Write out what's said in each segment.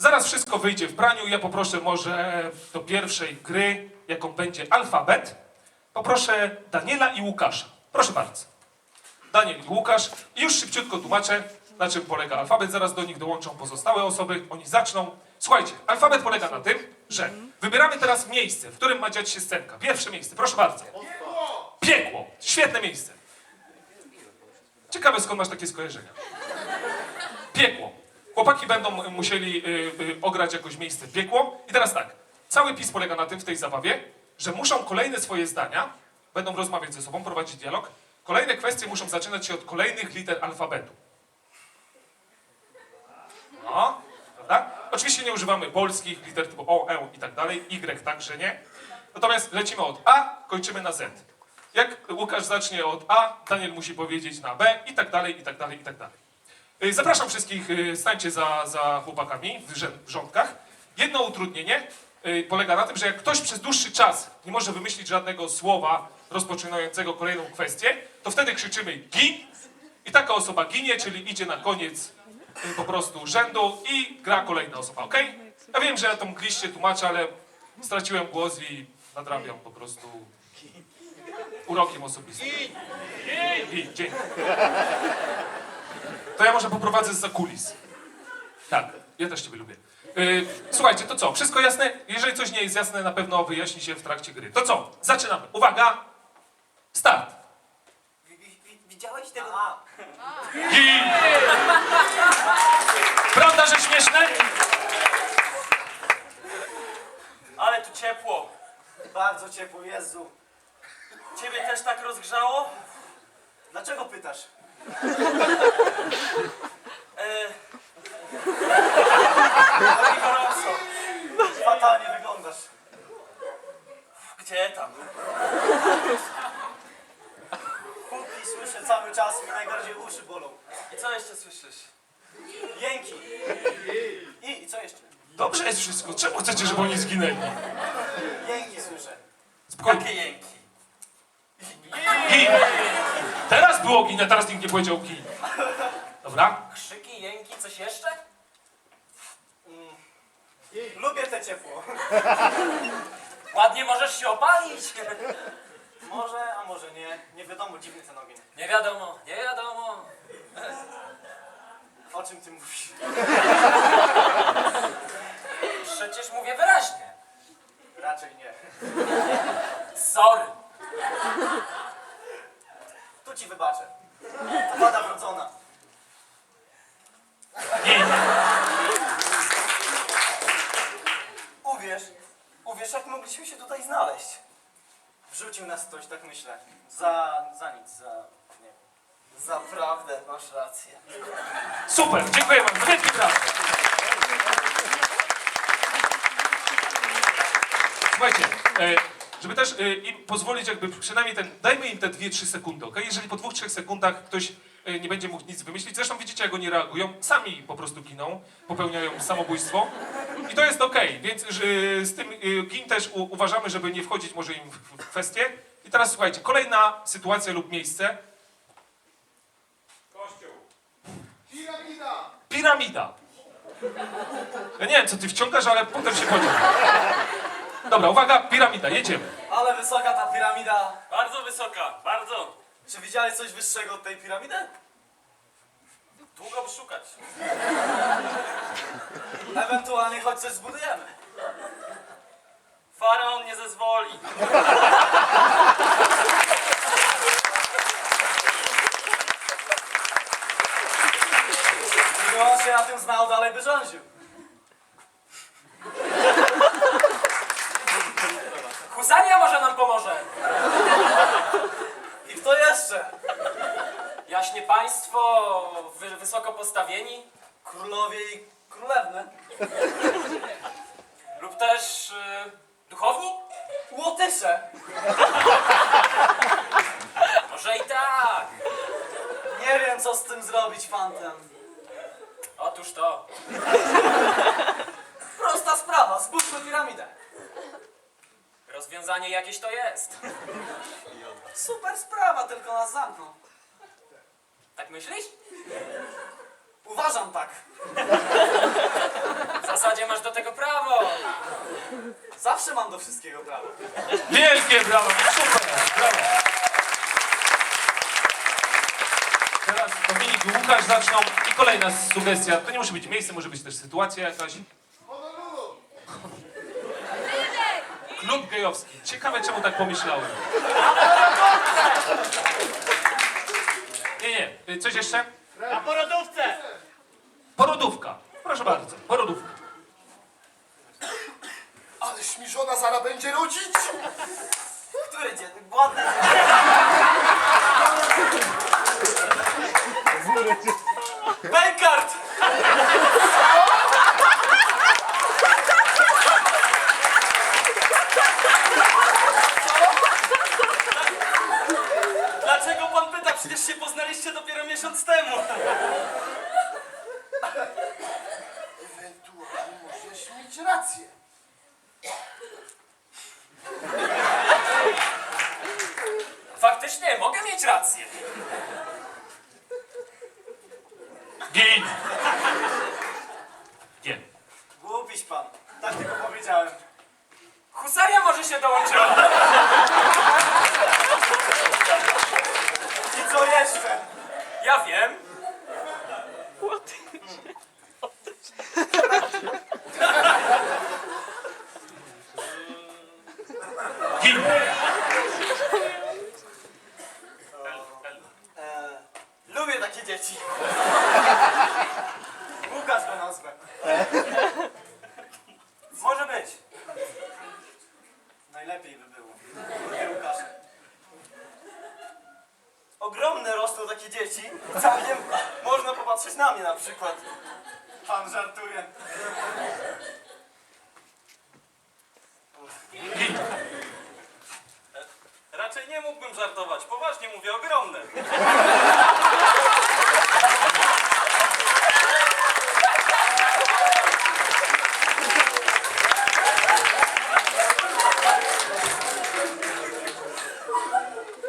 Zaraz wszystko wyjdzie w praniu. Ja poproszę może do pierwszej gry, jaką będzie alfabet. Poproszę Daniela i Łukasza. Proszę bardzo. Daniel i Łukasz. I już szybciutko tłumaczę, na czym polega alfabet. Zaraz do nich dołączą pozostałe osoby. Oni zaczną. Słuchajcie, alfabet polega na tym, że wybieramy teraz miejsce, w którym ma dziać się scenka. Pierwsze miejsce, proszę bardzo. Piekło. Świetne miejsce. Ciekawe skąd masz takie skojarzenia. Piekło. Chłopaki będą musieli y, y, ograć jakoś miejsce w piekło. I teraz tak. Cały PiS polega na tym w tej zabawie, że muszą kolejne swoje zdania, będą rozmawiać ze sobą, prowadzić dialog. Kolejne kwestie muszą zaczynać się od kolejnych liter alfabetu. No, prawda? Oczywiście nie używamy polskich liter typu O, E i tak dalej, Y także nie. Natomiast lecimy od A, kończymy na Z. Jak Łukasz zacznie od A, Daniel musi powiedzieć na B i tak dalej, i tak dalej, i tak dalej. Y, Zapraszam wszystkich, y, stańcie za, za chłopakami w, rządkach. Jedno utrudnienie y, polega na tym, że jak ktoś przez dłuższy czas nie może wymyślić żadnego słowa rozpoczynającego kolejną kwestię, to wtedy krzyczymy gin i taka osoba ginie, czyli idzie na koniec po prostu rzędu i gra kolejna osoba, ok? Ja wiem, że ja tą mgliście tłumaczę, ale straciłem głos i nadrabiam po prostu urokiem osobistym. Gin, dzięki. To ja może poprowadzę z kulis. Tak, ja też ciebie lubię. Yy, słuchajcie, to co? Wszystko jasne? Jeżeli coś nie jest jasne, na pewno wyjaśni się w trakcie gry. To co? Zaczynamy. Uwaga! Start! Wi- wi- wi- Widziałeś tego? I... Prawda, że śmieszne? Ale tu ciepło. Bardzo ciepło, Jezu. Ciebie też tak rozgrzało? Dlaczego pytasz? Robi gorąco. Fatalnie wyglądasz. Gdzie tam? Kuki słyszę cały czas i najbardziej uszy bolą. I co jeszcze słyszysz? Jęki. I, i co jeszcze? Dobrze jest wszystko. Czemu chcecie, żeby oni zginęli? Jęki słyszę. Spokojnie. Jakie jęki? Gin. Było gin, a teraz nikt nie powiedział gin. Dobra? Krzyki, jęki, coś jeszcze? Lubię te ciepło. Ładnie możesz się opalić. Może, a może nie. Nie wiadomo, dziwny ten ogień. Nie wiadomo, nie wiadomo. O czym ty mówisz? Przecież mówię wyraźnie. Raczej nie. Sorry. Tu ci wybaczę. To wada wrodzona. Uwierz, uwierz, jak mogliśmy się tutaj znaleźć. Wrzucił nas ktoś, tak myślę. Za, za nic, za, nie. Za prawdę, masz rację. Super, dziękuję bardzo. Wielkie brawo. Słuchajcie, e, żeby też e, im pozwolić jakby przynajmniej ten, dajmy im te 2-3 sekundy, ok? Jeżeli po 2-3 sekundach ktoś e, nie będzie mógł nic wymyślić, zresztą widzicie jak oni reagują, sami po prostu giną, popełniają samobójstwo i to jest ok, więc że, z tym gin też uważamy, żeby nie wchodzić może im w, kwestię. I teraz słuchajcie, kolejna sytuacja lub miejsce. Piramida. Ja nie wiem, co ty wciągasz, ale potem się podziel. Dobra, uwaga, piramida, jedziemy. Ale wysoka ta piramida. Bardzo wysoka, bardzo. Czy widziałeś coś wyższego od tej piramidy? Długo by szukać. Ewentualnie choć coś zbudujemy. Faraon nie zezwoli. Gdyby on się na tym znał, dalej by rządził. Może nam pomoże. I kto jeszcze? Jaśnie państwo, wy, wysoko postawieni. Królowie i królewny. Lub też y, duchowni? Łotysze. Może i tak. Nie wiem, co z tym zrobić, fantem. Otóż to. Prosta sprawa, zbudźmy piramidę. Rozwiązanie jakieś to jest. Super sprawa, tylko nas zamkną. Tak myślisz? Uważam tak. W zasadzie Zawsze mam do wszystkiego prawo. Wielkie brawo, super, brawo. Teraz Dominik i Łukasz zaczną i kolejna sugestia. To nie musi być miejsce, może być też sytuacja jakaś. Klub gejowski. Ciekawe czemu tak pomyślałem. Nie, nie. Coś jeszcze? Na porodówce! Porodówka. Proszę bardzo, porodówka. Ależ mi żona zara będzie rodzić! Który dzień? Ładny Bankart! Dlaczego pan pyta? Przecież się poznaliście dopiero miesiąc temu. Ewentualnie możesz mieć rację. Faktycznie, mogę mieć rację. Gin. Gin. Głupiś pan. Tak tylko powiedziałem. Husaria może się dołączyła. I co jeszcze? Ja wiem. Gin. Eee, lubię takie dzieci. Łukasz go nazwę. Może być. Najlepiej by było. Nie Łukasz. Ogromne rosną takie dzieci. Całkiem można popatrzeć na mnie na przykład. Pan żartuje. Raczej nie mógłbym żartować. Poważnie mówię, ogromne.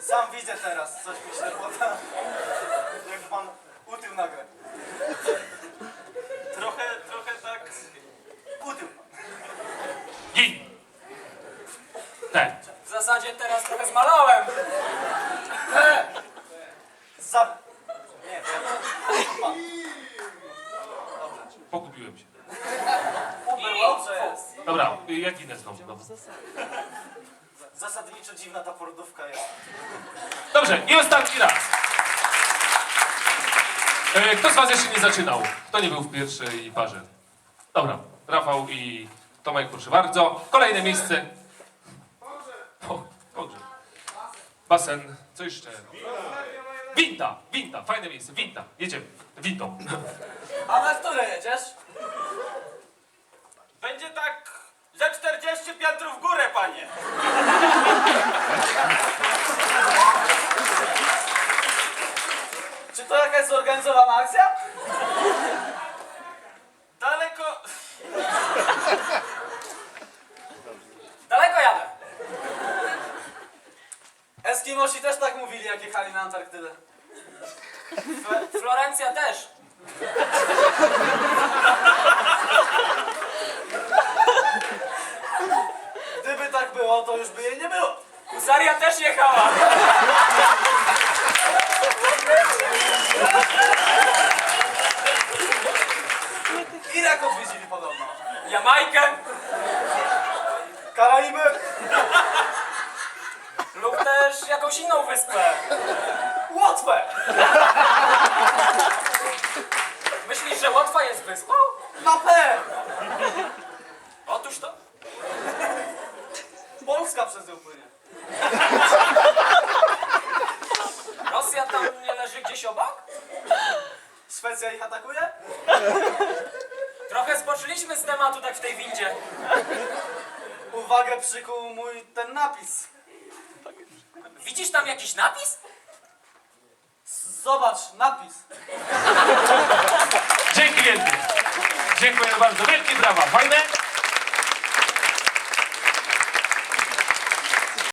Sam widzę teraz, coś mi ślepota. Jak pan utył nagle. Trochę, trochę tak... Utył pan. Gin. Ten. W zasadzie teraz trochę zmalałem. Za... Nie, pan. Pogubiłem się. Było, że jest. Dobra, y, jak inne znowu. Dobra. Zasadniczo dziwna ta porodówka jest. Dobrze, i ostatni raz. E, Kto z was jeszcze nie zaczynał? Kto nie był w pierwszej parze? Dobra, Rafał i Tomek, proszę bardzo. Kolejne miejsce. O, dobrze. Basen, co jeszcze? Winta, winta, fajne miejsce, winta. Jedziemy, wintą. A na które jedziesz? Będzie tak ze 40 piętrów w górę, panie. Czy to jakaś zorganizowana akcja? Daleko... Daleko jadę. Eskimosi też tak mówili, jak jechali na Antarktydę. Florencja też. Było, to już by jej nie było. Husaria też jechała. Irak odwiedzili podobno. Jamajkę Karaiby. lub też jakąś inną wyspę. Łotwę. Myślisz, że Łotwa jest wyspą? Na pewno. Otóż to. Polska przez nią płynie. Rosja tam nie leży gdzieś obok? Szwecja ich atakuje? Trochę zboczyliśmy z tematu tak w tej windzie. Uwagę przykuł mój ten napis. Widzisz tam jakiś napis? Zobacz, napis. Dzięki wielkie. Dziękuję bardzo. Wielkie brawa. Fajne?